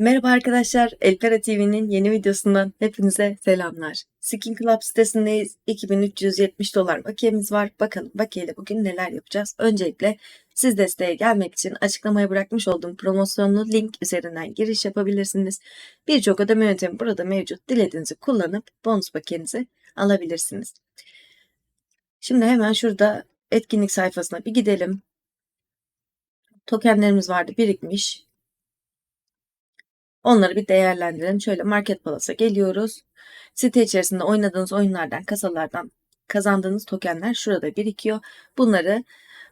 Merhaba arkadaşlar, Elpera TV'nin yeni videosundan hepinize selamlar. Skin Club sitesindeyiz. 2370 dolar bakiyemiz var. Bakalım bakiyeyle bugün neler yapacağız. Öncelikle siz desteğe gelmek için açıklamaya bırakmış olduğum promosyonlu link üzerinden giriş yapabilirsiniz. Birçok ödeme yöntemi burada mevcut. Dilediğinizi kullanıp bonus bakiyenizi alabilirsiniz. Şimdi hemen şurada etkinlik sayfasına bir gidelim. Tokenlerimiz vardı birikmiş. Onları bir değerlendirelim. Şöyle Market Palace'a geliyoruz. Site içerisinde oynadığınız oyunlardan, kasalardan kazandığınız tokenler şurada birikiyor. Bunları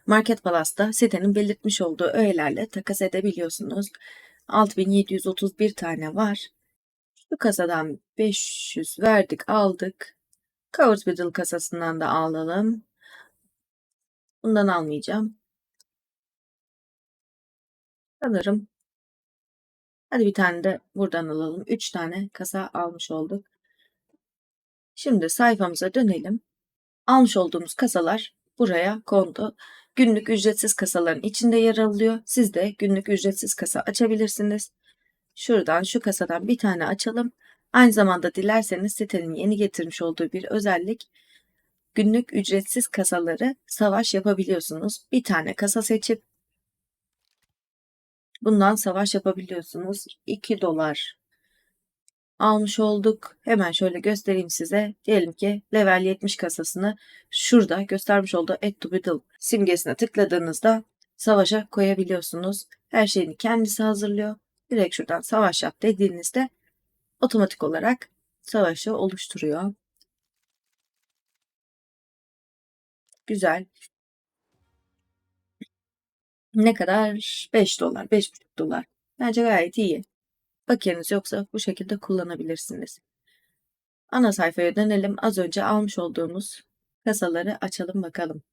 Market Palace'da sitenin belirtmiş olduğu öğelerle takas edebiliyorsunuz. 6731 tane var. Şu kasadan 500 verdik, aldık. Covered Biddle kasasından da alalım. Bundan almayacağım. Sanırım Hadi bir tane de buradan alalım. 3 tane kasa almış olduk. Şimdi sayfamıza dönelim. Almış olduğumuz kasalar buraya kondu. Günlük ücretsiz kasaların içinde yer alıyor. Siz de günlük ücretsiz kasa açabilirsiniz. Şuradan şu kasadan bir tane açalım. Aynı zamanda dilerseniz sitenin yeni getirmiş olduğu bir özellik. Günlük ücretsiz kasaları savaş yapabiliyorsunuz. Bir tane kasa seçip Bundan savaş yapabiliyorsunuz. 2 dolar almış olduk. Hemen şöyle göstereyim size. Diyelim ki level 70 kasasını şurada göstermiş olduğu Add to Battle simgesine tıkladığınızda savaşa koyabiliyorsunuz. Her şeyini kendisi hazırlıyor. Direkt şuradan savaş yap dediğinizde otomatik olarak savaşı oluşturuyor. Güzel. Ne kadar? 5 dolar, 5,5 dolar. Bence gayet iyi. Bakiyeniz yoksa bu şekilde kullanabilirsiniz. Ana sayfaya dönelim. Az önce almış olduğumuz kasaları açalım bakalım.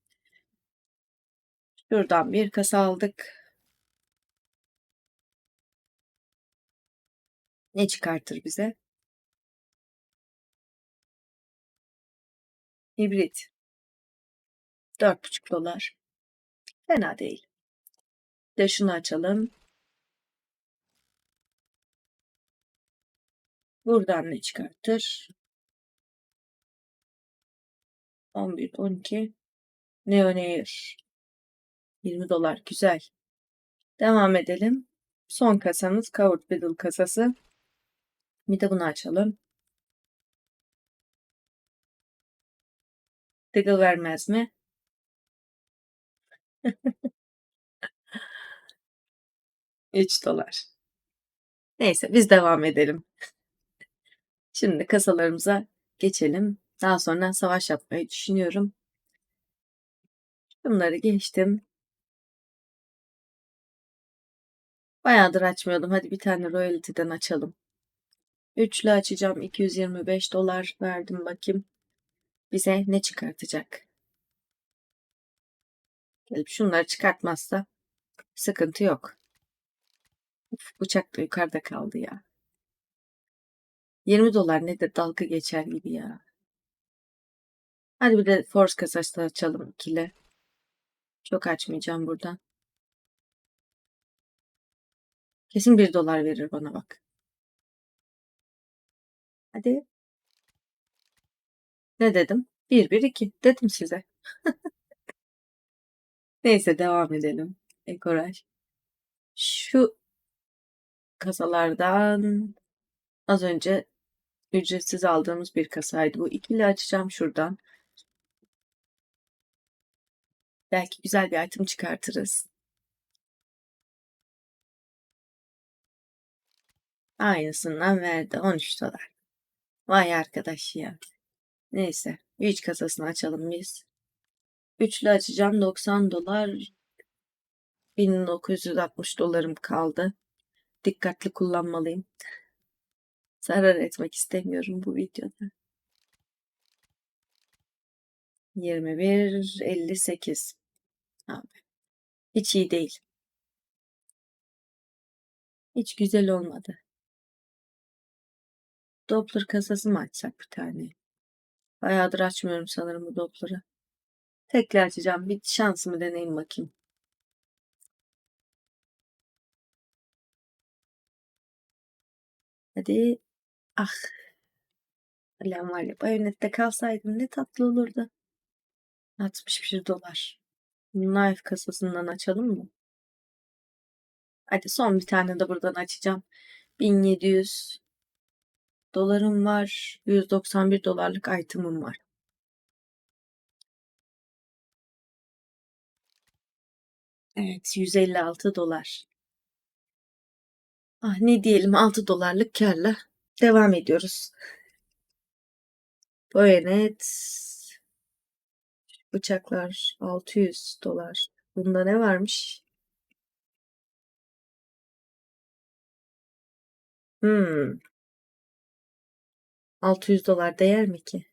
Şuradan bir kasa aldık. Ne çıkartır bize? Hibrit. 4,5 dolar. Fena değil. De şunu açalım. Buradan ne çıkartır? 11, 12. Neonair. 20 dolar. Güzel. Devam edelim. Son kasamız Covered Biddle kasası. Bir de bunu açalım. Diggle vermez mi? 3 dolar. Neyse biz devam edelim. Şimdi kasalarımıza geçelim. Daha sonra savaş yapmayı düşünüyorum. Bunları geçtim. Bayağıdır açmıyordum. Hadi bir tane royalty'den açalım. Üçlü açacağım. 225 dolar verdim bakayım. Bize ne çıkartacak? Gelip şunları çıkartmazsa sıkıntı yok. Uf, bıçak da yukarıda kaldı ya. 20 dolar ne de dalga geçer gibi ya. Hadi bir de Force kasası açalım ikili. Çok açmayacağım buradan. Kesin 1 dolar verir bana bak. Hadi. Ne dedim? 1 1 2 dedim size. Neyse devam edelim. Ekoraj. Şu kasalardan az önce ücretsiz aldığımız bir kasaydı. Bu ikili açacağım şuradan. Belki güzel bir item çıkartırız. Aynısından verdi. 13 dolar. Vay arkadaş ya. Neyse. 3 kasasını açalım biz. Üçlü açacağım. 90 dolar. 1960 dolarım kaldı. Dikkatli kullanmalıyım. Zarar etmek istemiyorum bu videoda. 21 58 abi. Hiç iyi değil. Hiç güzel olmadı. Doppler kasası mı açsak bir tane? Bayağıdır açmıyorum sanırım bu dopları. Tekrar açacağım. Bir şansımı deneyeyim bakayım. Hadi. Ah. Ulan var ya bayonette kalsaydım ne tatlı olurdu. 61 dolar. Knife kasasından açalım mı? Hadi son bir tane de buradan açacağım. 1700 dolarım var. 191 dolarlık item'ım var. Evet 156 dolar. Ah ne diyelim 6 dolarlık karla devam ediyoruz. Bayonet bıçaklar 600 dolar. Bunda ne varmış? Hmm. 600 dolar değer mi ki?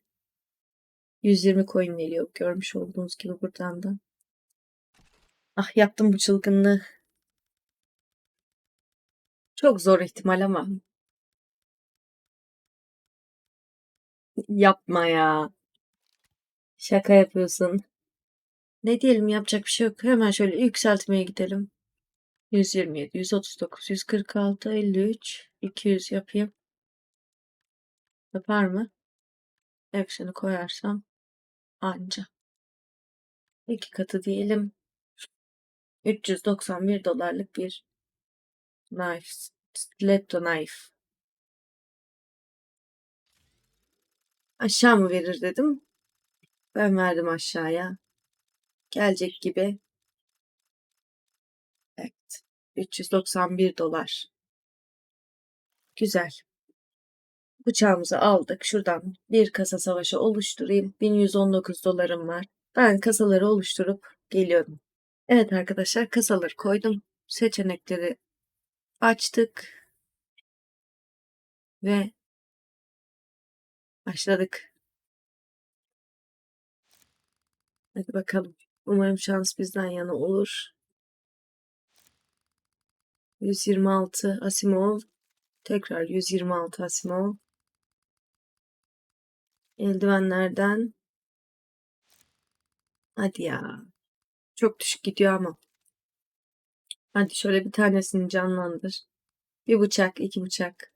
120 coin veriyor görmüş olduğunuz gibi buradan da. Ah yaptım bu çılgınlığı. Çok zor ihtimal ama. Yapma ya. Şaka yapıyorsun. Ne diyelim yapacak bir şey yok. Hemen şöyle yükseltmeye gidelim. 127, 139, 146, 53, 200 yapayım. Yapar mı? Hepsini koyarsam anca. İki katı diyelim. 391 dolarlık bir knife. Stiletto knife. Aşağı mı verir dedim. Ben verdim aşağıya. Gelecek gibi. Evet. 391 dolar. Güzel. Bıçağımızı aldık. Şuradan bir kasa savaşı oluşturayım. 1119 dolarım var. Ben kasaları oluşturup geliyorum. Evet arkadaşlar kasaları koydum. Seçenekleri açtık. Ve başladık. Hadi bakalım. Umarım şans bizden yana olur. 126 Asimov. Tekrar 126 Asimov. Eldivenlerden. Hadi ya. Çok düşük gidiyor ama. Hadi şöyle bir tanesini canlandır. Bir bıçak, iki bıçak.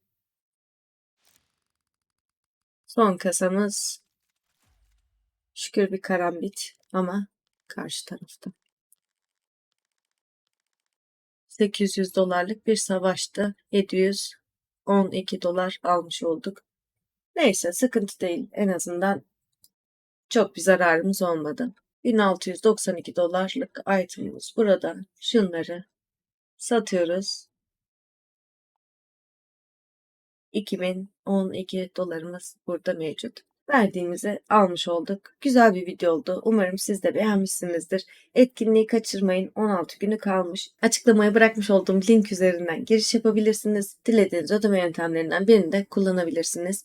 Son kasamız. Şükür bir karambit ama karşı tarafta. 800 dolarlık bir savaştı. 712 dolar almış olduk. Neyse sıkıntı değil. En azından çok bir zararımız olmadı. 1692 dolarlık itemimiz burada. Şunları satıyoruz. 2012 dolarımız burada mevcut. Verdiğimizi almış olduk. Güzel bir video oldu. Umarım siz de beğenmişsinizdir. Etkinliği kaçırmayın. 16 günü kalmış. Açıklamaya bırakmış olduğum link üzerinden giriş yapabilirsiniz. Dilediğiniz ödeme yöntemlerinden birini de kullanabilirsiniz.